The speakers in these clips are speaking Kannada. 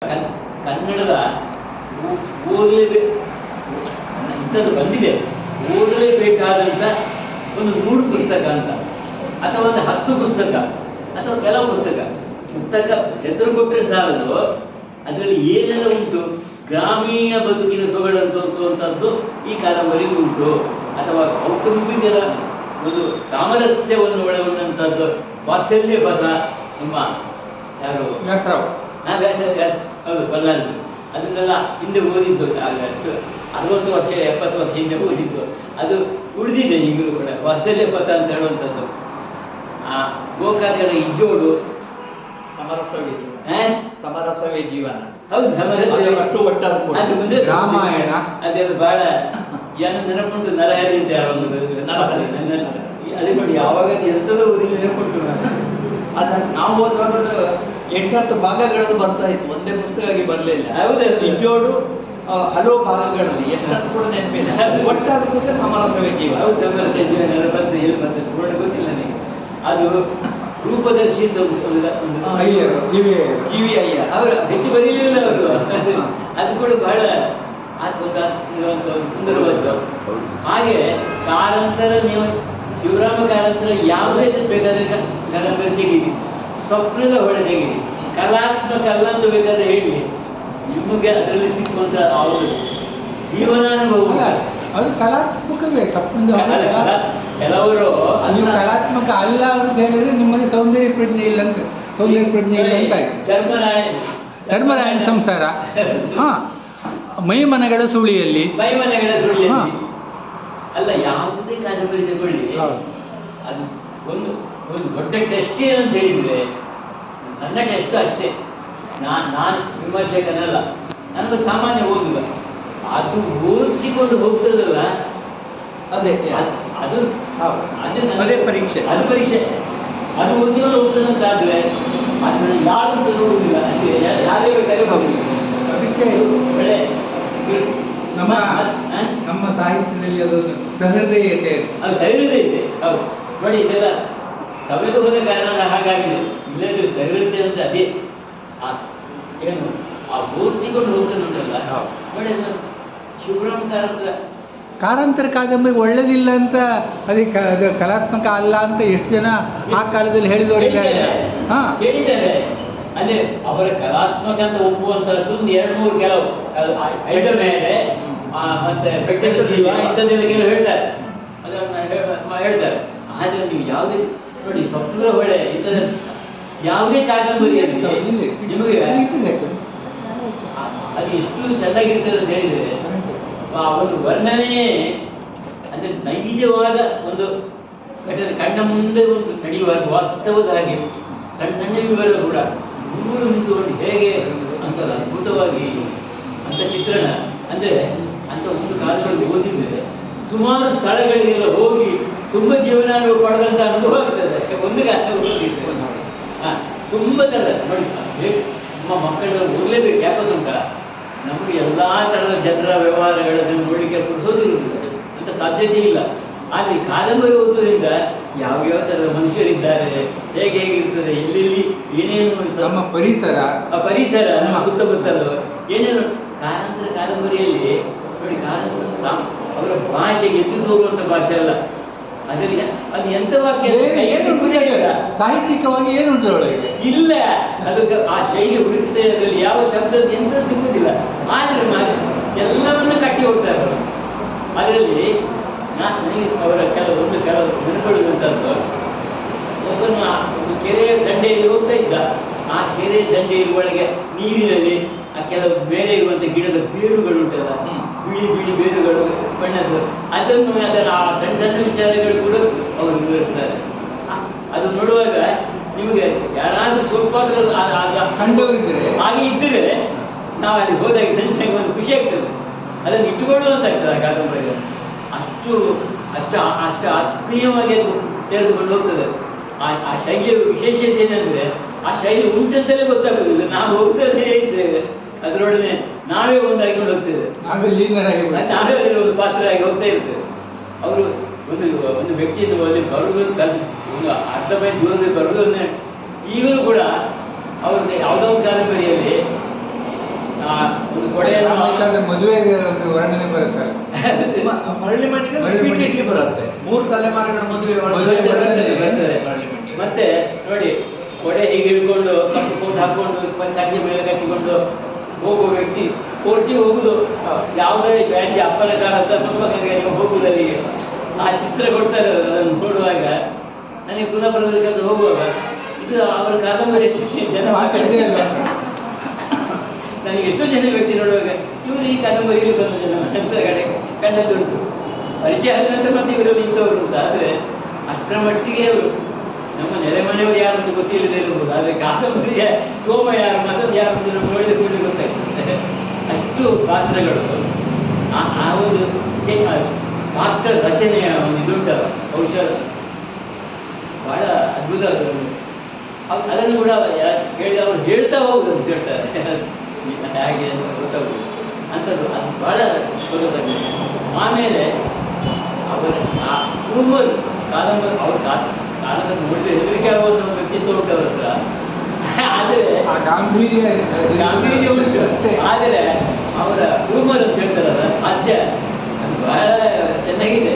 ಕನ್- ಕನ್ನಡದ ಓದಲೇಬೇಕು ಇಂಥದ್ದು ಬಂದಿದೆ. ಓದಲೇಬೇಕಾದಂಥ ಒಂದು ನೂರು ಪುಸ್ತಕ ಅಂತ. ಅಥವಾ ಒಂದು ಹತ್ತು ಪುಸ್ತಕ ಅಥವಾ ಕೆಲವು ಪುಸ್ತಕ. ಪುಸ್ತಕ ಹೆಸರು ಕೊಟ್ಟರೆ ಸಾಲದು. ಅದರಲ್ಲಿ ಏನೆಲ್ಲ ಉಂಟು? ಗ್ರಾಮೀಣ ಬದುಕಿನ ಸೊಗಡನ್ನು ತೋರಿಸುವಂಥದ್ದು ಈ ಕಾದಂಬರಿ ಉಂಟು. ಅಥವಾ ಕೌಟುಂಬಿಕರ ಒಂದು ಸಾಮರಸ್ಯವನ್ನು ಒಳಗೊಂಡಂಥದ್ದು. ವಾತ್ಸಲ್ಯ ಪದ ನಮ್ಮ ಯಾರು? ವ್ಯಾಸರಾವ್. ವ್ಯಾಸ ವ್ಯಾಸ ಹೌದು ಬಲ್ಲನ್ ಅದನ್ನೆಲ್ಲ ಹಿಂದೆ ಓದಿದ್ದು ಆಗ ಅಷ್ಟು. ಅರವತ್ತು ವರ್ಷ ಎಪ್ಪತ್ತು ವರ್ಷ ಹಿಂದೆ ಓದಿದ್ದು. ಅದು ಉಳಿದಿದೆ ಈಗಲೂ ಕೂಡ. ವಾತ್ಸಲ್ಯ ಪಥ ಅಂತ ಹೇಳುವಂಥದ್ದು. ಆ ಗೋಕಾಕರ ಇಜ್ಜೋಡು. ಸಮರಸವೇ? ಸಮರಸವೇ ಜೀವನ. ಹೌದು ಸಮರಸ ಅದು ಅಷ್ಟು ಒಟ್ಟಾದ ಕೂಡ. ಅದು ಮುಂದೆ ರಾಮಾಯಣ. ಅದೆಲ್ಲ ಬಹಳ ಏನು ನೆನಪುಂಟು? ನರಹರಿ ಅಂತ ಯಾರೋ ಒಂದು ನರಹರಿ. ನನ್ನ ಅದೇ ನೋಡಿ ಯಾವಾಗ ಎಂಥದೋ ಓದಿಲ್ಲ ನೆನಪುಂಟು ನಾನು ಅದನ್ನ ನಾವು ಓದುವಾಗ ಎಂಟತ್ತು ಭಾಗಗಳಲ್ಲಿ ಬರ್ತಾ ಇತ್ತು. ಒಂದೇ ಪುಸ್ತಕ ಆಗಿ ಬರಲಿಲ್ಲ ಹೌದು, ಹಲವು ಭಾಗಗಳಲ್ಲಿ. ಎಷ್ಟು ಕೂಡ ನೆನಪಿಲ್ಲ. ಒಟ್ಟಾದ ಕೂಡ ಸಮರಸವೇ ಜೀವನ ಹೌದು ಸಮರಸ ಪೂರ್ಣ ಗೊತ್ತಿಲ್ಲ ನನಗೆ ಅದು ರೂಪದರ್ಶಿ ಅಂತ ಒಂದು- ಜಿವಿ ಕಿವಿ ಅಯ್ಯ ಅವರು ಹೆಚ್ಚು ಬರೀಲಿಲ್ಲ ಅವರು. ಅದು ಕೂಡ ಬಹಳ ಒಂದು ಸುಂದರವಾದ್ದು. ಹಾಗೆ ಕಾರಂತರ ನೀವು ಶಿವರಾಮ ಕಾರಂತರ ಯಾವುದೇ ಬೇಕಾದ್ರೆ ಕ- ಕಾದಂಬರಿ ತೆಗೀರಿ ಸ್ವಪ್ನದ ಹೊಳೆ ತೆಗೀರಿ ಕಲಾತ್ಮಕ ಅಲ್ಲ ಅಂತ ಬೇಕಾದ್ರೆ ಹೇಳಿ ನಿಮಗೆ ಅದರಲ್ಲಿ ಸಿಕ್ಕುವಂತ ಅವರು ಜೀವನಾನುಭವ ಅದು ಕಲಾತ್ಮಕವೇ ಸ್ವಪ್ನದ ಕೆಲವರು ಅಲ್ಲಿ. ಕಲಾತ್ಮಕ ಅಲ್ಲ ಅಂತ ಹೇಳಿದ್ರೆ ನಿಮ್ಮಲ್ಲಿ ಸೌಂದರ್ಯ ಪ್ರಜ್ಞೆ ಇಲ್ಲ ಅಂತ ಸೌಂದರ್ಯ ಪ್ರಜ್ಞೆ ಇಲ್ಲ ಅಂತ ಧರ್ಮರಾಯ ಧರ್ಮರಾಯನ. ಸಂಸಾರ. ಹಾ ಮೈಮನಗಳ ಸುಳಿಯಲ್ಲಿ. ಮೈಮನಗಳ ಸುಳಿಯಲ್ಲಿ. ಅಲ್ಲ ಯಾವುದೇ ಕಾದಂಬರಿ ತಗೊಳ್ಳಿ. ಅದು ಒಂದು ಒಂದು ದೊಡ್ಡ ಟೆಸ್ಟ್ ಅಂತ ಹೇಳಿದ್ರೆ ನನ್ನ ಟೆಸ್ಟ್ ಅಷ್ಟೇ. ನಾನು ನಾನು ವಿಮರ್ಶಕನಲ್ಲ. ನನಗೆ ಸಾಮಾನ್ಯ ಓದುಗ. ಅದು ಓದಿಸಿಕೊಂಡು ಹೋಗ್ತದಲ್ಲ? ಅದೇ ಅದು. ಅದು ಅದೇ ಪರೀಕ್ಷೆ. ಅದು ಪರೀಕ್ಷೆ. ಅದು ಓದಿಸಿಕೊಂಡು ಹೋಗ್ತದಂತಾದ್ರೆ ಅದನ್ನು ಯಾರು ಅಂತ ನೋಡುವುದಿಲ್ಲ ಅಂದರೆ ಯಾರೇ ಬೇಕಾದ್ರೆ ಹೋಗುದು ಅದಕ್ಕೆ ಒಳ್ಳೆ ನಮ್ಮ ನಮ್ಮ ಸಾಹಿತ್ಯದಲ್ಲಿ ಅದೊಂದು ಇದೆ ಅದು ಸಹೃದಯ ಇದೆ ಹೌದು. ನೋಡಿ ಇದೆಲ್ಲ ಸವೆದು ಹೋದ ಕಾರಣ ಹಾಗಾಗಿದೆ ಇಲ್ಲದ್ರೆ ಸವಿರುತ್ತೆ ಅಂದ್ರೆ ಅದೇ ಆ ಏನು ಆ ಬೋಧಿಸಿಕೊಂಡು ಹೋಗ್ತಾನೆ ಉಂಟಲ್ಲ ಹೌದು. ನೋಡಿ ಅದನ್ನ ಶಿವರಾಮ ಕಾರಂತರ. ಕಾರಂತರ ಕಾದಂಬರಿ ಒಳ್ಳೇದಿಲ್ಲ ಅಂತ ಅದೇ ಕಲಾತ್ಮಕ ಅಲ್ಲ ಅಂತ ಎಷ್ಟು ಜನ ಆ ಕಾಲದಲ್ಲಿ ಹೇಳಿದವರಿದ್ದಾರೆ. ಹಾ. ಹೇಳಿದ್ದಾರೆ. ಅಂದ್ರೆ ಅವರ ಕಲಾತ್ಮಕ ಅಂತ ಒಪ್ಪುವಂತದ್ದು ಒಂದು ಎರಡು ಮೂರು ಕೆಲವು ಅದು ಐದರ ಮೇಲೆ ಮತ್ತೆ ಬೆಟ್ಟದ ಜೀವ ಇಂಥದ್ದೆಲ್ಲ ಕೆಲವು ಹೇಳ್ತಾರೆ. ಅದನ್ನ ಹೇಳ್ತಾರೆ. ಆದರೆ ನೀವು ಯಾವುದೇ ನೋಡಿ ಸ್ವಪ್ನದ ಹೊಳೆ ಇಂಥದ್ದು ಯಾವುದೇ ಕಾದಂಬರಿ ಇಲ್ಲಿ ನಿಮಗೆ ಅದು ಎಷ್ಟು ಚೆನ್ನಾಗಿರ್ತದೆ ಅಂತ ಹೇಳಿದ್ರೆ ಆ ಒಂದು ವರ್ಣನೆಯೇ ಅಂದ್ರೆ ನೈಜವಾದ ಒಂದು ಘಟನೆ ಕಣ್ಣ ಮುಂದೆ ಒಂದು ನಡೆಯುವ ವಾಸ್ತವದ ಹಾಗೆ ಸಣ್ಣ ಸಣ್ಣ ವಿವರ ಕೂಡ ಮೂರು ನಿಂತುಕೊಂಡು ಹೇಗೆ ಅಂತ ಅದ್ಭುತವಾಗಿ ಅಂತ ಚಿತ್ರಣ ಅಂದ್ರೆ ಅಂತ ಒಂದು ಕಾಲದಲ್ಲಿ ಓದಿದ್ರೆ ಸುಮಾರು ಸ್ಥಳಗಳಿಗೆಲ್ಲ ಹೋಗಿ ತುಂಬಾ ಜೀವನ ಪಡೆದಂತ ಅನುಭವ ಒಂದು ಕಾಲ ಓದಿದ್ರೆ ಹಾ, ತುಂಬ ಥರ ನೋಡಿ ನಮ್ಮ ಮಕ್ಕಳ ಓದಲೇಬೇಕು. ಯಾಕಂತ ನಮಗೆ ಎಲ್ಲ ಥರದ ಜನರ ವ್ಯವಹಾರಗಳನ್ನು ನೋಡಲಿಕ್ಕೆ ಕೊಡಿಸೋದಿರುವುದಿಲ್ಲ ಅಂತ ಸಾಧ್ಯತೆ ಇಲ್ಲ. ಆದರೆ ಕಾದಂಬರಿ ಓದುವುದರಿಂದ ಯಾವ್ಯಾವ ಥರದ ಮನುಷ್ಯರಿದ್ದಾರೆ ಹೇಗೆ ಹೇಗಿರ್ತದೆ ಎಲ್ಲೆಲ್ಲಿ ಏನೇನು ನಮ್ಮ ಪರಿಸರ. ಆ ಪರಿಸರ ನಮ್ಮ ಸುತ್ತಮುತ್ತಲು ಏನೇನು ಕಾರಂತರ ಕಾದಂಬರಿಯಲ್ಲಿ ನೋಡಿ ಕಾರಂತರ ಸಾಮ್ ಅವರ ಭಾಷೆಗೆ ಎದ್ದು ತೋರುವಂಥ ಭಾಷೆ ಅಲ್ಲ. ಅದರಲ್ಲಿ ಅದು ಎಂತ ವಾಕ್ಯ ಏನು- ಸಾಹಿತ್ಯಿಕವಾಗಿ ಏನುಂಟು ಒಳಗೆ ಇಲ್ಲ. ಅದಕ್ಕೆ ಆ ಶೈಲಿ ಹುಡುಕಿದೆ ಅದರಲ್ಲಿ ಯಾವ ಶಬ್ದ ಎಂತ ಸಿಗುವುದಿಲ್ಲ ಆದ್ರೆ ಮಾರೆ ಎಲ್ಲವನ್ನು ಕಟ್ಟಿ ಹೋಗ್ತಾರೆ ಅದರಲ್ಲಿ ನಾನು ಅವರ ಕೆಲವು ಒಂದು ಕೆಲವು ನೆನಪಡುವಂಥದ್ದು ಒಬ್ಬನು ಒಂದು ಕೆರೆಯ ದಂಡೆಯಲ್ಲಿ ಹೋಗ್ತಾ ಇದ್ದ. ಆ ಕೆರೆ ದಂಡೆಯ ಒಳಗೆ ನೀರಿನಲ್ಲಿ ಕೆಲವು ಮೇಲೆ ಇರುವಂಥ ಗಿಡದ ಬೇರುಗಳು ಉಂಟಲ್ಲ. ಬಿಳಿ ಬಿಳಿ ಬೇರುಗಳು ಬಣ್ಣದ್ದು. ಅದನ್ನು ಅದರ ಆ ಸಣ್ಣ ಸಣ್ಣ ವಿಚಾರಗಳು ಕೂಡ ಅವರು ವಿವರಿಸ್ತಾರೆ. ಅದು ನೋಡುವಾಗ ನಿಮಗೆ ಯಾರಾದ್ರೂ ಸ್ವಲ್ಪ ಆ- ಹಾಗೆ ಇದ್ದರೆ ನಾವು ಅಲ್ಲಿ ಹೋದಾಗ ಜನತೆಗೆ ಒಂದು ಖುಷಿ ಆಗ್ತದೆ. ಅದನ್ನು ಇಟ್ಟುಕೊಳ್ಳುವಂತ ಆಗ್ತದೆ ಆ ಕಾದಂಬರಿ ಅಷ್ಟು ಅಷ್ಟು ಅಷ್ಟು ಆತ್ಮೀಯವಾಗಿ ಅದು ತೆರೆದುಕೊಂಡು ಹೋಗ್ತದೆ. ಆ ಆ ಶೈಲಿಯ ವಿಶೇಷತೆ ಏನಂದ್ರೆ ಆ ಶೈಲಿ ಉಂಟಂತಲೇ ಗೊತ್ತಾಗೋದಿಲ್ಲ. ನಾವು ಹೋಗ್ತಾನೆ ಇದ್ದೇವೆ. ಅದರೊಡನೆ ನಾವೇ ಒಂದಾಗಿ ಹೋಗ್ತೇವೆ. ನಾವೇ ಲೀನರಾಗಿ ನಾವೇ ಅಲ್ಲಿ ಒಂದು ಪಾತ್ರರಾಗಿ ಹೋಗ್ತಾ ಇರ್ತೇವೆ. ಅವರು ಒಂದು ಒಂದು ವ್ಯಕ್ತಿಯಿಂದ ಅಲ್ಲಿ ಬರುವುದು ಒಂದು ಅರ್ಧ ಮೈ ದೂರದಲ್ಲಿ ಬರುವುದನ್ನೇ ಈಗಲೂ ಕೂಡ ಅವರು ಯಾವುದೋ ಒಂದು ಕಾದಂಬರಿಯಲ್ಲಿ ಒಂದು ಕೊಡೆಯನ್ನು ಮದುವೆಗೆ ಒಂದು ವರ್ಣನೆ ಬರುತ್ತೆ. ಮರಳಿ ಮಣ್ಣಿಗೆ ಬರುತ್ತೆ. ಮೂರು ತಲೆಮಾರುಗಳ ಮದುವೆ ಮತ್ತೆ ನೋಡಿ ಕೊಡೆ ಹೀಗೆ ಹಿಡ್ಕೊಂಡು ಕಪ್ಪು ಕೋಟ್ ಹಾಕೊಂಡು ಪಂಚಾಕ್ಷಿ ಮೇಲೆ ಕಟ್ಟಿಕೊಂಡು ಹೋಗುವ ವ್ಯಕ್ತಿ ಕೋರ್ಟಿ ಹೋಗುದು. ಯಾವುದೇ ವ್ಯಾಜ್ಯ ಅಪ್ಪನ ಕಾಲದ ತುಂಬ ಹೋಗುದು ಅಲ್ಲಿಗೆ ಆ ಚಿತ್ರ ಕೊಡ್ತಾರೆ ಅದನ್ನು ನೋಡುವಾಗ ನನಗೆ ಕುಲಪುರದಲ್ಲಿ ಕೆಲಸ ಹೋಗುವಾಗ, ಇದು ಅವರ ಕಾದಂಬರಿ ಜನ ಮಾತಾಡಿದೆ. ನನಗೆ ಎಷ್ಟೋ ಜನ ವ್ಯಕ್ತಿ ನೋಡುವಾಗ, ಇವರು ಈ ಕಾದಂಬರಿಯಲ್ಲಿ ಬಂದ ಜನ, ಅಂತ ಕಡೆ ಕಂಡದ್ದುಂಟು ಪರಿಚಯ ಆದ ನಂತರ ಮತ್ತೆ ಇವರಲ್ಲಿ ಇಂಥವ್ರು ಅಂತ ಆದರೆ ಅಷ್ಟರ ಮಟ್ಟಿಗೆ ಅವರು ನಮ್ಮ ನೆರೆಮನೆಯವರು ಯಾರು ಅಂತ ಗೊತ್ತಿಲ್ಲದೆ ಇರಬಹುದು ಆದರೆ ಕಾದಂಬರಿಯ ಕೋಮ ಯಾರು ಮತ್ತೊಂದು ಯಾರು ಅಂತ ನಮ್ಗೆ ಒಳ್ಳೆ ಕೂಡಿ ಗೊತ್ತಾಗ್ತದೆ ಅಷ್ಟು ಪಾತ್ರಗಳು. ಆ ಒಂದು ಪಾತ್ರ ರಚನೆಯ ಒಂದು ಇದುಂಟಲ್ಲ ಬಹುಶಃ ಬಹಳ ಅದ್ಭುತ ಅದನ್ನು ಕೂಡ ಹೇಳಿ ಅವರು ಹೇಳ್ತಾ ಹೋಗುದು ಅಂತ ಹೇಳ್ತಾರೆ. ಹೇಗೆ ಅಂತ ಗೊತ್ತಾಗುದು ಅಂಥದ್ದು, ಅದು ಬಹಳ ಸೊಗಸಾಗಿದೆ ಆಮೇಲೆ ಅವರ, ಆ ಕುರುಬರು ಕಾದಂಬರಿ, ಅವ್ರ ಕಾಲದಲ್ಲಿ ನೋಡಿದ್ರೆ ಹೆದರಿಕೆ ಆಗುವ ಒಂದು ವ್ಯಕ್ತಿತ್ವ ಉಂಟು ಅವ್ರ ಹತ್ರ. ಆದರೆ ಆ ಗಾಂಭೀರ್ಯ ಗಾಂಭೀರ್ಯ ಉಂಟು. ಅಷ್ಟೇ. ಆದರೆ ಅವರ ಹ್ಯೂಮರ್ ಅಂತ ಹೇಳ್ತಾರಲ್ಲ ಹಾಸ್ಯ. ಅದು ಬಹಳ ಚೆನ್ನಾಗಿದೆ.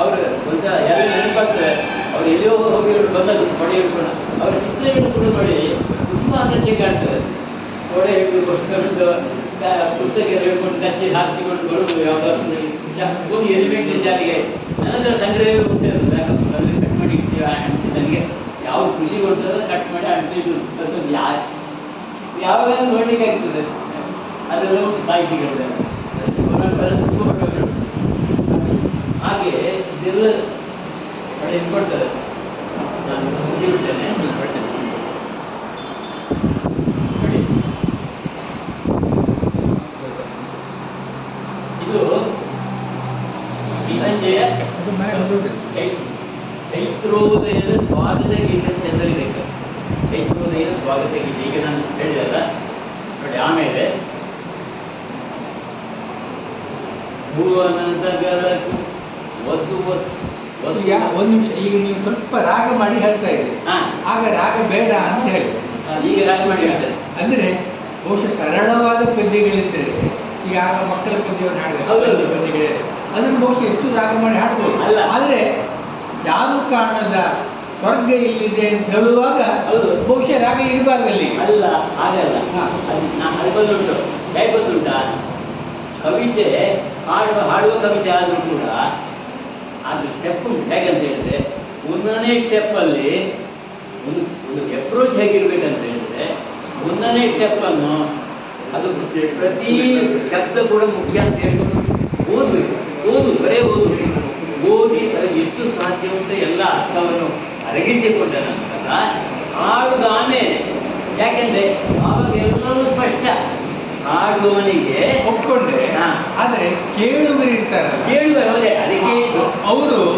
ಅವರು ಒಂದ್ಸಲ ಎಲ್ಲ ನೆನಪಾಗ್ತಾರೆ ಅವ್ರು ಎಲ್ಲಿಯೋ ಹೋಗಿ ಬಂದದ್ದು ಕೊಡೆ ಹಿಡ್ಕೊಂಡು. ಅವರ ಚಿತ್ರಗಳು ಕೂಡ ನೋಡಿ ತುಂಬಾ ಆಕರ್ಷಣೆ ಕಾಣ್ತದೆ. ಕೊಡೆ ಹಿಡಿದುಕೊಂಡು ಪುಸ್ತಕ ಕಚ್ಚಿ ಹಾರಿಸಿಕೊಂಡು ಬರುವುದು ಯಾವುದಾದ್ರು ಹೋಗಿ ಒಂದು ಎಲಿಮೆಂಟ್ರಿ ಶಾಲೆಗೆ ನನ್ನ ಸಂಗ್ರಹ ಉಂಟು ಅದರಲ್ಲಿ ಕಟ್ ಮಾಡಿ ಇಡ್ತೀವಿ ನನಗೆ ಯಾವ ಖುಷಿ ಕೊಡ್ತದೆ ಕಟ್ ಮಾಡಿ ಅನಿಸಿದ್ದು ಯಾವಾಗ ನೋಡ್ಲಿಕ್ಕೆ ಆಗ್ತದೆ. ಅದೆಲ್ಲ ಉಂಟು ಸಾಹಿತಿಗಳು ತುಂಬ ಪುಸ್ತಕಗಳು. ಹಾಗೆ ಇದೆಲ್ಲ ಕಡೆ ಇಟ್ಕೊಳ್ತಾರೆ ನಾನು ಮುಗಿಸಿ ಬಿಡ್ತೇನೆ ನೋಡಿ ಇದು ಈ ಸಂಜೆಯ. ಚೈತ್ರೋದಯದ ಸ್ವಾಗತ ಗೀತೆ ಅಂತ ಹೆಸರಿದೆ. ಚೈತ್ರೋದಯದ ಸ್ವಾಗತ ಗೀತೆ ಈಗ ನಾನು ಹೇಳಿದಲ್ಲ ನೋಡಿ ಆಮೇಲೆ ಭುವನದಗಲಕು ವಸು ವಸು ವಸು ಒಂದು ನಿಮಿಷ ಈಗ ನೀವು ಸ್ವಲ್ಪ ರಾಗ ಮಾಡಿ ಹೇಳ್ತಾ ಇದ್ದೀರಿ ಆಗ ರಾಗ ಬೇಡ ಅಂತ ಹೇಳಿ. ಈಗ ರಾಗ ಮಾಡಿ ಹೇಳ್ತಾರೆ ಅಂದ್ರೆ ಬಹುಶಃ ಸರಳವಾದ ಪದ್ಯಗಳಿದ್ದರೆ ಈಗ ಮಕ್ಕಳ ಪದ್ಯವನ್ನು ಹಾಡಿದ್ರೆ ಬಂದಿಗೆ ಅದನ್ನು ಬಹುಶಃ ಎಷ್ಟು ರಾಗ ಮಾಡಿ ಹಾಡ್ಬೋದು? ಅಲ್ಲ. ಆದರೆ ಯಾವುದು ಕಾರಣದ ಸ್ವರ್ಗ ಇಲ್ಲಿದೆ ಅಂತ ಹೇಳುವಾಗ ಹೌದು. ಬಹುಶಃ ರಾಗ ಇರಬಾರ್ದು ಅಲ್ಲಿ ಅಲ್ಲ. ಹಾಗಲ್ಲ ಹಾ. ಅದು ಬಂದುಂಟು ಹೇಗೆ ಗೊತ್ತುಂಟಾ? ಕವಿತೆ ಹಾಡುವ ಹಾಡುವ ಕವಿತೆ ಆದರೂ ಕೂಡ ಅದು ಸ್ಟೆಪ್ ಉಂಟು. ಹೇಗಂತ ಹೇಳಿದ್ರೆ ಒಂದನೇ ಸ್ಟೆಪ್ಪಲ್ಲಿ ಒಂದು ಒಂದು ಅಪ್ರೋಚ್ ಹೇಗಿರ್ಬೇಕಂತ ಹೇಳಿದ್ರೆ ಒಂದನೇ ಸ್ಟೆಪ್ಪನ್ನು ಅದು ಪ್ರತಿ ಶಬ್ದ ಕೂಡ ಮುಖ್ಯ ಅಂತ ಹೇಳ್ಕೊಂಡು ಓದಬೇಕು ಓದು ಬರೇ ಓದು. ಓದಿ ಅದಕ್ಕೆ ಎಷ್ಟು ಸಾಧ್ಯ ಅಂತ ಎಲ್ಲ ಅರ್ಥವನ್ನು ಅರಗಿಸಿಕೊಂಡ ನಂತರ ಆಮೇಲೆ ಯಾಕೆಂದ್ರೆ ಆವಾಗ ಎಲ್ಲರೂ ಸ್ಪಷ್ಟ. ಹಾಡುವವನಿಗೆ ಒಪ್ಕೊಂಡೆ. ಹಾ. ಆದರೆ ಕೇಳುವರು ಇರ್ತಾರೆ ಕೇಳುವ ಅದಕ್ಕೆ ಅವರು